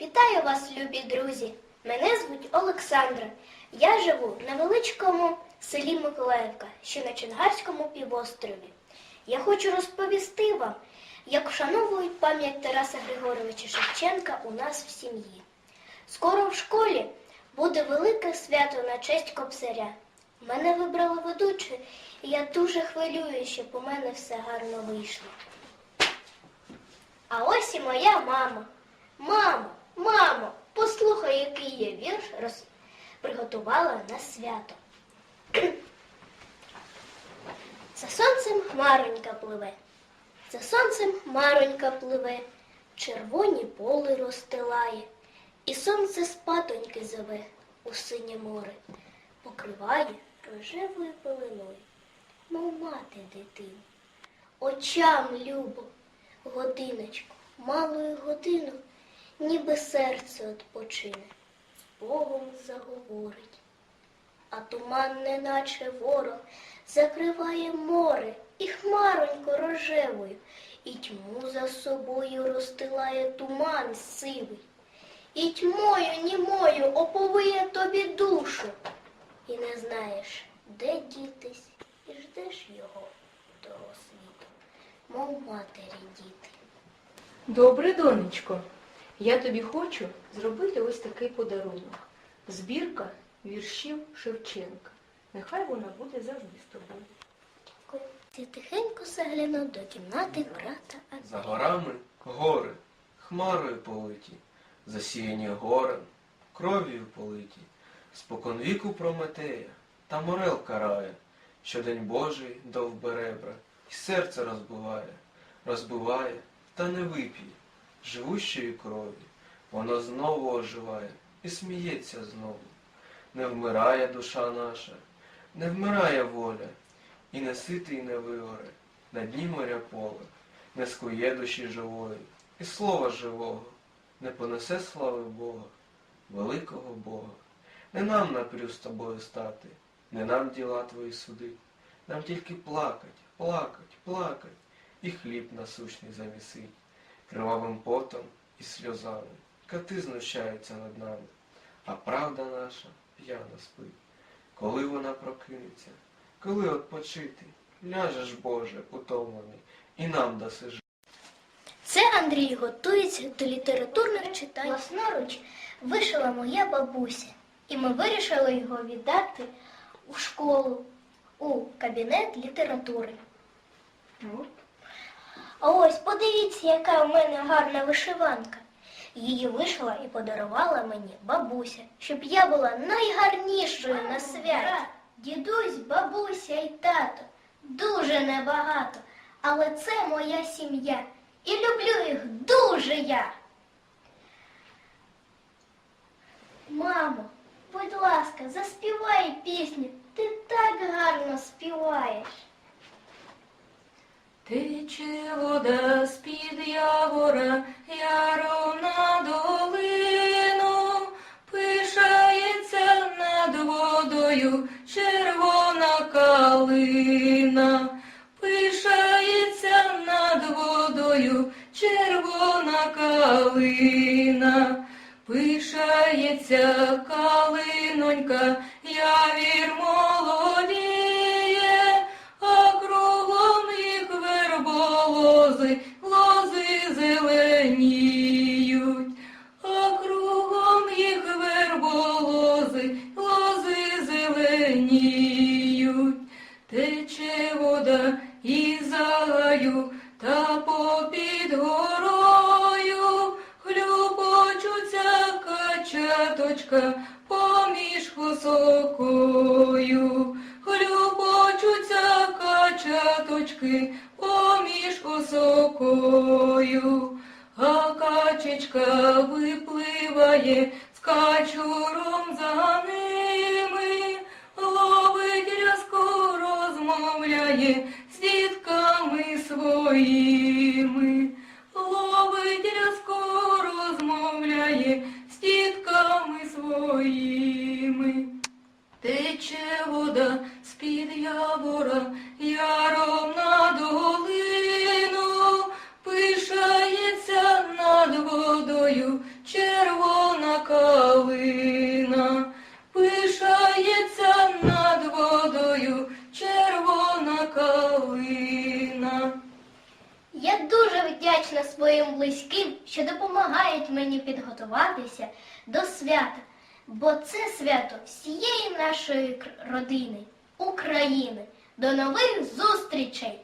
Вітаю вас, любі друзі! Мене звуть Олександра. Я живу в невеличкому селі Миколаївка, що на Чонгарському півострові. Я хочу розповісти вам, як вшановують пам'ять Тараса Григоровича Шевченка у нас в сім'ї. Скоро в школі буде велике свято на честь кобзаря. Мене вибрали ведучою, і я дуже хвилююся, щоб у мене все гарно вийшло. А ось і моя мама. Мамо, приготувала на свято. За сонцем хмаронька пливе, за сонцем хмаронька пливе, червоні поли розстилає, і сонце спатоньки зове у синє море, покриває рожевою пеленою, мов мати дитину. Очам любо, годиночку, малою годину, ніби серце з Богом заговорить. А туман, неначе ворог, закриває море і хмаронько рожевою, і тьму за собою розстилає туман сивий, і тьмою німою оповиє тобі душу, і не знаєш, де дітись, і ждеш його того світу, мов матері діти. Добре, донечко. Я тобі хочу зробити ось такий подарунок. Збірка віршів Шевченка. Нехай вона буде завжди з тобою. Ти тихенько заглянув до кімнати брата За горами гори, хмарою политі, засіяні горем, кров'ю политі, спокон віку Прометея, та морел карає, що день Божий довберебра, і серце розбиває, розбиває, та не вип'є, живущої крові, воно знову оживає і сміється знову. Не вмирає душа наша, не вмирає воля, і не ситий не вигоре, на дні моря поле, не скує душі живої, і слова живого, не понесе слави Бога, великого Бога. Не нам напрю з тобою стати, не нам діла твої суди, нам тільки плакать, плакать, плакать, і хліб насущний замісить, кривавим потом і сльозами. Кати знущаються над нами, а правда наша п'яна спить. Коли вона прокинеться, коли odpoчити, ляжеш, Боже, утомлений, і нам даси жити. Це Андрій готується до літературних читань. Власноруч вишила моя бабуся, і ми вирішили його віддати у школу, у кабінет літератури. А ось подивіться, яка у мене гарна вишиванка. Її вишила і подарувала мені бабуся, щоб я була найгарнішою на святі. Дідусь, бабуся і тато дуже небагато, але це моя сім'я. І люблю їх дуже я. Мамо, будь ласка, заспівай пісню. Ти так гарно співаєш. Тече вода з-під явора, яром на долину, пишається над водою червона калина, пишається над водою червона калина, пишається калинонька, качаточка поміж косокою, хлюпочуться качаточки поміж косокою, а качечка випливає з качуром за ними, вдячна своїм близьким, що допомагають мені підготуватися до свята, бо це свято всієї нашої родини, України. До нових зустрічей!